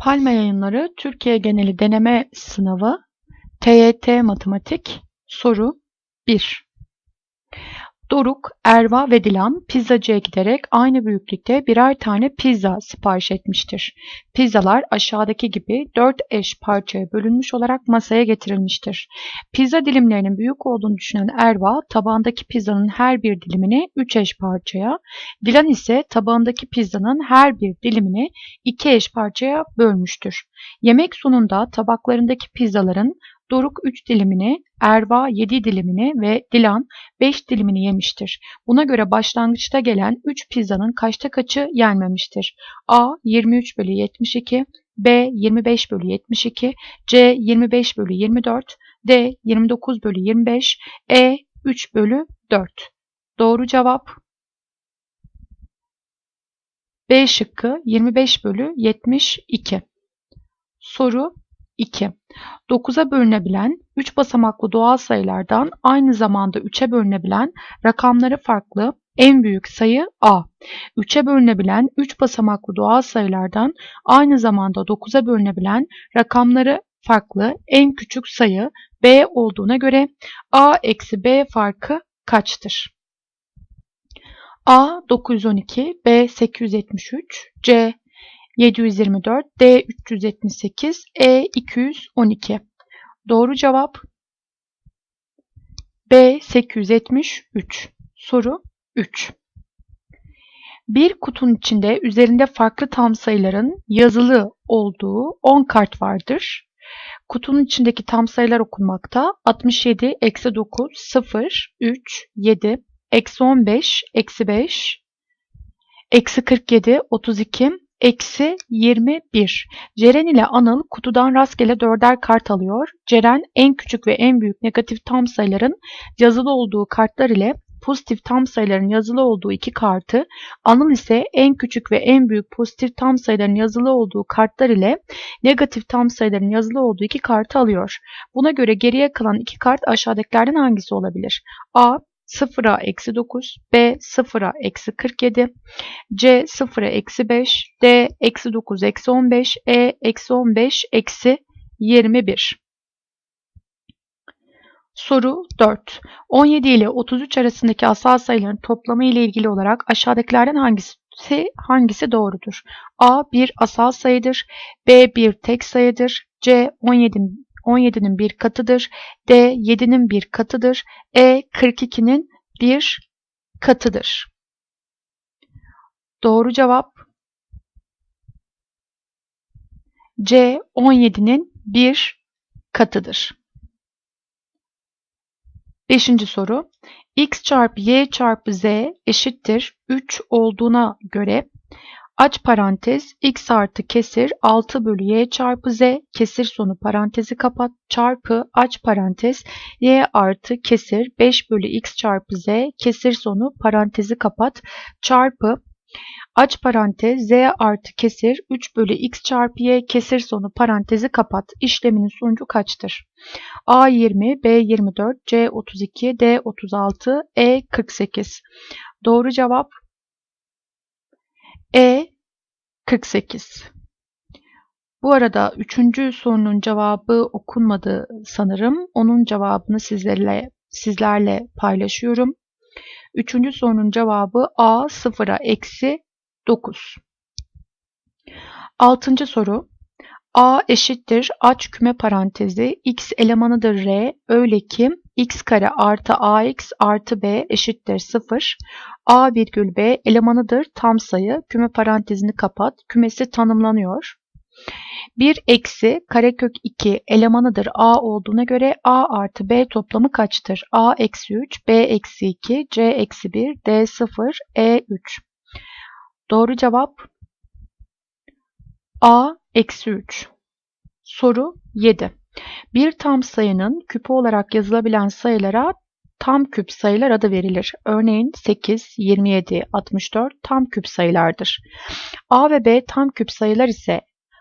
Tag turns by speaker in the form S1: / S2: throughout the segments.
S1: Palme Yayınları Türkiye Geneli Deneme Sınavı TYT Matematik Soru 1 Doruk, Erva ve Dilan pizzacıya giderek aynı büyüklükte birer tane pizza sipariş etmiştir. Pizzalar aşağıdaki gibi dört eş parçaya bölünmüş olarak masaya getirilmiştir. Pizza dilimlerinin büyük olduğunu düşünen Erva, tabağındaki pizzanın her bir dilimini üç eş parçaya, Dilan ise tabağındaki pizzanın her bir dilimini iki eş parçaya bölmüştür. Yemek sonunda tabaklarındaki pizzaların Doruk 3 dilimini, Erva 7 dilimini ve Dilan 5 dilimini yemiştir. Buna göre başlangıçta gelen 3 pizzanın kaçta kaçı yenmemiştir? A 23 bölü 72, B 25 bölü 72, C 25 bölü 24, D 29 bölü 25, E 3 bölü 4. Doğru cevap B şıkkı 25 bölü 72. Soru 2. 9'a bölünebilen 3 basamaklı doğal sayılardan aynı zamanda 3'e bölünebilen rakamları farklı en büyük sayı A. 3'e bölünebilen 3 basamaklı doğal sayılardan aynı zamanda 9'a bölünebilen rakamları farklı en küçük sayı B olduğuna göre A eksi B farkı kaçtır? A 912, B 873, C 724, D 378, E 212. Doğru cevap B 873. Soru 3. Bir kutunun içinde üzerinde farklı tam sayıların yazılı olduğu 10 kart vardır. Kutunun içindeki tam sayılar okunmakta. 67, eksi 9, 0, 3, 7, eksi 15, eksi 5, eksi 47, 32, Eksi 21. Ceren ile Anıl kutudan rastgele dörder kart alıyor. Ceren en küçük ve en büyük negatif tam sayıların yazılı olduğu kartlar ile pozitif tam sayıların yazılı olduğu iki kartı, Anıl ise en küçük ve en büyük pozitif tam sayıların yazılı olduğu kartlar ile negatif tam sayıların yazılı olduğu iki kartı alıyor. Buna göre geriye kalan iki kart aşağıdakilerden hangisi olabilir? A. 0'a eksi 9, B 0'a eksi 47, C 0'a eksi 5, D eksi 9 eksi 15, E eksi 15 eksi 21. Soru 4. 17 ile 33 arasındaki asal sayıların toplamı ile ilgili olarak aşağıdakilerden hangisi hangisi doğrudur? A bir asal sayıdır, B bir tek sayıdır, C 17 17'nin bir katıdır. D 7'nin bir katıdır. E 42'nin bir katıdır. Doğru cevap C 17'nin bir katıdır. Beşinci soru. x çarpı y çarpı z eşittir 3 olduğuna göre Aç parantez x artı kesir 6 bölü y çarpı z kesir sonu parantezi kapat çarpı aç parantez y artı kesir 5 bölü x çarpı z kesir sonu parantezi kapat çarpı aç parantez z artı kesir 3 bölü x çarpı y kesir sonu parantezi kapat işleminin sonucu kaçtır? A 20, B 24, C 32, D 36, E 48. Doğru cevap E 48. Bu arada üçüncü sorunun cevabı okunmadı sanırım. Onun cevabını sizlerle, sizlerle paylaşıyorum. Üçüncü sorunun cevabı A sıfıra eksi 9. Altıncı soru. A eşittir aç küme parantezi x elemanıdır R öyle ki x kare artı ax artı b eşittir 0. a virgül b elemanıdır tam sayı. Küme parantezini kapat. Kümesi tanımlanıyor. 1 eksi karekök 2 elemanıdır a olduğuna göre a artı b toplamı kaçtır? a eksi 3, b eksi 2, c eksi 1, d 0, e 3. Doğru cevap a eksi 3. Soru 7. Bir tam sayının küpü olarak yazılabilen sayılara tam küp sayılar adı verilir. Örneğin 8, 27, 64 tam küp sayılardır. A ve B tam küp sayılar ise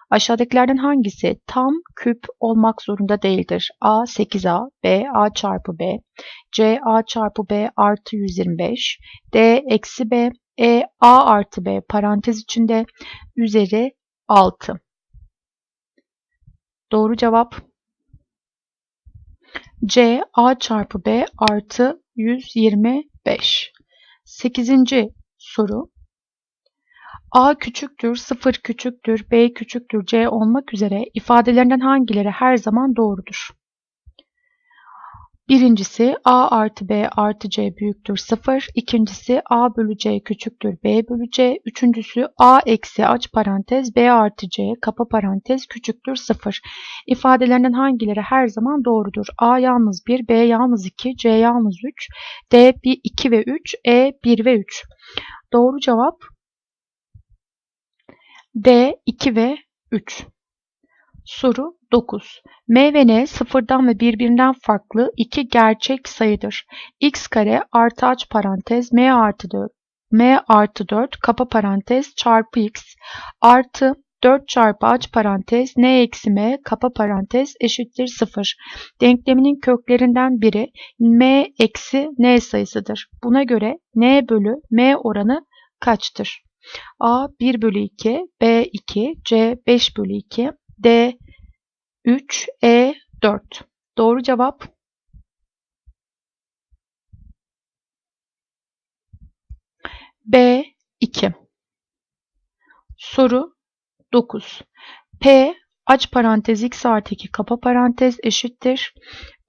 S1: aşağıdakilerden hangisi tam küp olmak zorunda değildir? A 8A, B A çarpı B, C A çarpı B artı 125, D eksi B, E A artı B parantez içinde üzeri 6. Doğru cevap C. A çarpı B artı 125. 8. soru. A küçüktür, 0 küçüktür, B küçüktür, C olmak üzere ifadelerinden hangileri her zaman doğrudur? Birincisi A artı B artı C büyüktür 0. İkincisi A bölü C küçüktür B bölü C. Üçüncüsü A eksi aç parantez B artı C kapa parantez küçüktür 0. İfadelerinden hangileri her zaman doğrudur? A yalnız 1, B yalnız 2, C yalnız 3, D 1, 2 ve 3, E 1 ve 3. Doğru cevap D 2 ve 3. Soru 9. M ve N sıfırdan ve birbirinden farklı iki gerçek sayıdır. x kare artı aç parantez m artı 4 m artı 4 kapa parantez çarpı x artı 4 çarpı aç parantez n eksi m kapa parantez eşittir 0. Denkleminin köklerinden biri m eksi n sayısıdır. Buna göre n bölü m oranı kaçtır? A 1 bölü 2, B 2, C 5 bölü 2, D 3, E 4. Doğru cevap B 2. Soru 9. P aç parantez x artı 2 kapa parantez eşittir.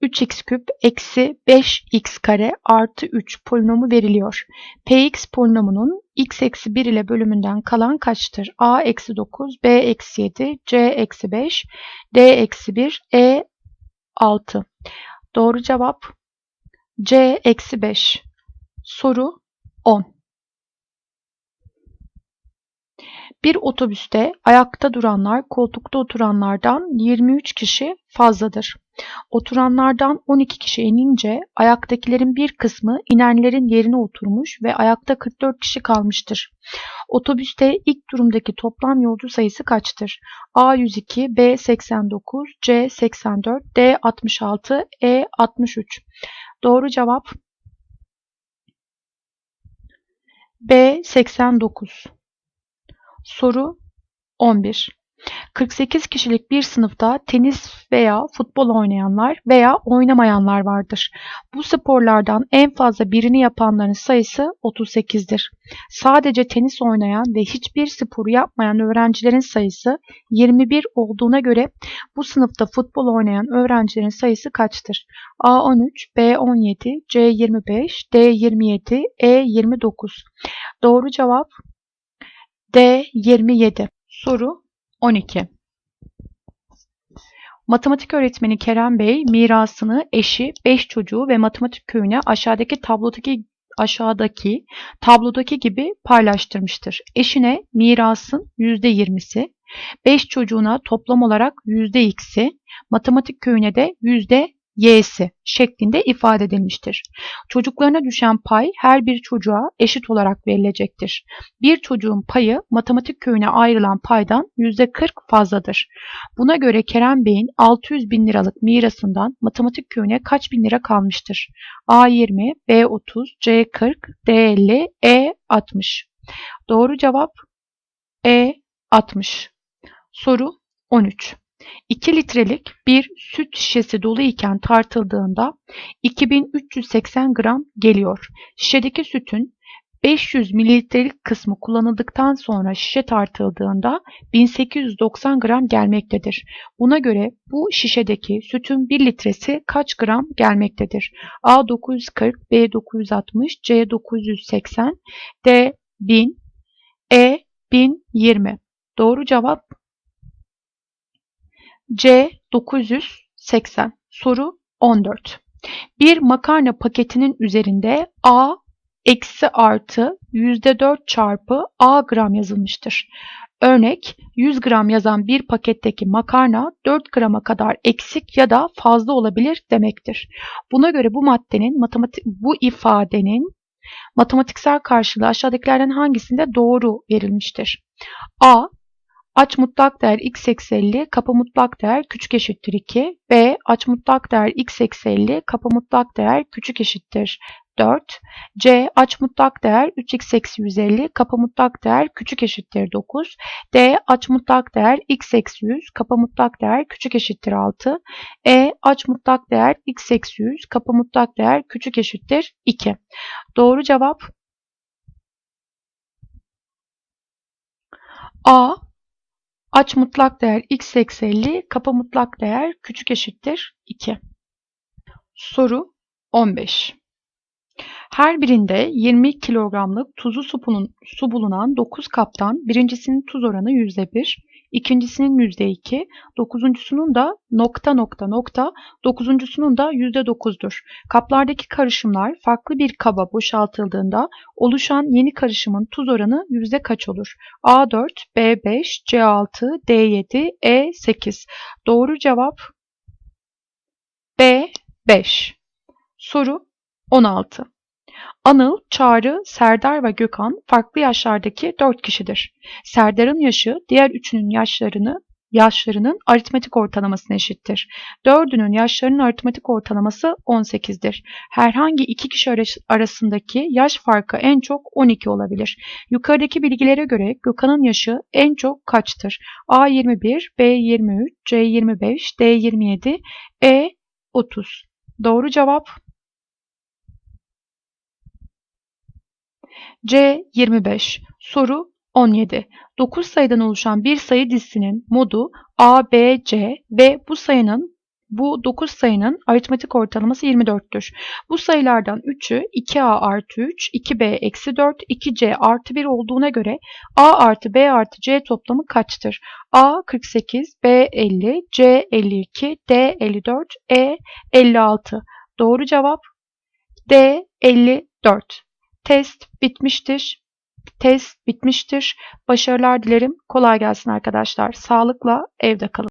S1: 3x küp eksi 5x kare artı 3 polinomu veriliyor. Px polinomunun x eksi 1 ile bölümünden kalan kaçtır? a eksi 9, b eksi 7, c eksi 5, d eksi 1, e 6. Doğru cevap c eksi 5. Soru 10. Bir otobüste ayakta duranlar koltukta oturanlardan 23 kişi fazladır. Oturanlardan 12 kişi inince ayaktakilerin bir kısmı inenlerin yerine oturmuş ve ayakta 44 kişi kalmıştır. Otobüste ilk durumdaki toplam yolcu sayısı kaçtır? A 102, B 89, C 84, D 66, E 63. Doğru cevap B 89. Soru 11. 48 kişilik bir sınıfta tenis veya futbol oynayanlar veya oynamayanlar vardır. Bu sporlardan en fazla birini yapanların sayısı 38'dir. Sadece tenis oynayan ve hiçbir sporu yapmayan öğrencilerin sayısı 21 olduğuna göre bu sınıfta futbol oynayan öğrencilerin sayısı kaçtır? A 13, B 17, C 25, D 27, E 29. Doğru cevap D 27. Soru 12. Matematik öğretmeni Kerem Bey mirasını eşi, 5 çocuğu ve matematik köyüne aşağıdaki tablodaki aşağıdaki tablodaki gibi paylaştırmıştır. Eşine mirasın %20'si, 5 çocuğuna toplam olarak %x'i, matematik köyüne de y'si şeklinde ifade edilmiştir. Çocuklarına düşen pay her bir çocuğa eşit olarak verilecektir. Bir çocuğun payı matematik köyüne ayrılan paydan %40 fazladır. Buna göre Kerem Bey'in 600 bin liralık mirasından matematik köyüne kaç bin lira kalmıştır? A 20, B 30, C 40, D 50, E 60. Doğru cevap E 60. Soru 13. 2 litrelik bir süt şişesi dolu iken tartıldığında 2380 gram geliyor. Şişedeki sütün 500 mililitrelik kısmı kullanıldıktan sonra şişe tartıldığında 1890 gram gelmektedir. Buna göre bu şişedeki sütün 1 litresi kaç gram gelmektedir? A 940, B 960, C 980, D 1000, E 1020. Doğru cevap C 980 soru 14. Bir makarna paketinin üzerinde A eksi artı %4 çarpı A gram yazılmıştır. Örnek 100 gram yazan bir paketteki makarna 4 grama kadar eksik ya da fazla olabilir demektir. Buna göre bu maddenin matematik bu ifadenin matematiksel karşılığı aşağıdakilerden hangisinde doğru verilmiştir? A Aç mutlak değer x eksi 50, kapa mutlak değer küçük eşittir 2. B. Aç mutlak değer x eksi 50, kapa mutlak değer küçük eşittir 4. C aç mutlak değer 3x eksi 150 kapa mutlak değer küçük eşittir 9. D aç mutlak değer x eksi 100 kapa mutlak değer küçük eşittir 6. E aç mutlak değer x eksi 100 kapa mutlak değer küçük eşittir 2. Doğru cevap A aç mutlak değer x eksi 50 kapa mutlak değer küçük eşittir 2. Soru 15. Her birinde 20 kilogramlık bulun, su bulunan 9 kaptan birincisinin tuz oranı %1, ikincisinin %2, dokuzuncusunun da nokta nokta nokta, dokuzuncusunun da %9'dur. Kaplardaki karışımlar farklı bir kaba boşaltıldığında oluşan yeni karışımın tuz oranı yüzde kaç olur? A4, B5, C6, D7, E8. Doğru cevap B5. Soru 16. Anıl, Çağrı, Serdar ve Gökhan farklı yaşlardaki dört kişidir. Serdar'ın yaşı diğer üçünün yaşlarını yaşlarının aritmetik ortalamasına eşittir. Dördünün yaşlarının aritmetik ortalaması 18'dir. Herhangi iki kişi arasındaki yaş farkı en çok 12 olabilir. Yukarıdaki bilgilere göre Gökhan'ın yaşı en çok kaçtır? A 21, B 23, C 25, D 27, E 30. Doğru cevap C 25. Soru 17. 9 sayıdan oluşan bir sayı dizisinin modu A, B, C ve bu sayının bu 9 sayının aritmetik ortalaması 24'tür. Bu sayılardan 3'ü 2A artı 3, 2B eksi 4, 2C artı 1 olduğuna göre A artı B artı C toplamı kaçtır? A 48, B 50, C 52, D 54, E 56. Doğru cevap D 54. Test bitmiştir. Test bitmiştir. Başarılar dilerim. Kolay gelsin arkadaşlar. Sağlıkla evde kalın.